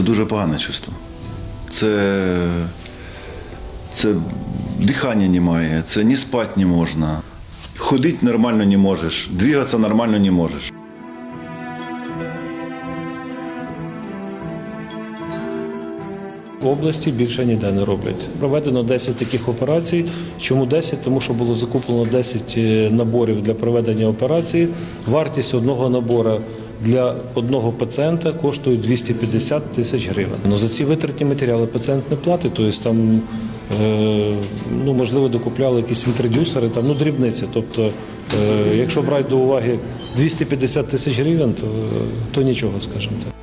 це дуже погане чувство. Це, це дихання немає, це ні спати не можна. Ходити нормально не можеш, двигатися нормально не можеш. В області більше ніде не роблять. Проведено 10 таких операцій. Чому 10? Тому що було закуплено 10 наборів для проведення операції. Вартість одного набору для одного пацієнта коштує 250 тисяч гривень. Ну, за ці витратні матеріали пацієнт не платить, тобто там е, ну, можливо докупляли якісь інтродюсери, там, ну, дрібниці. Тобто, е, якщо брати до уваги 250 тисяч гривень, то, то нічого, скажімо так.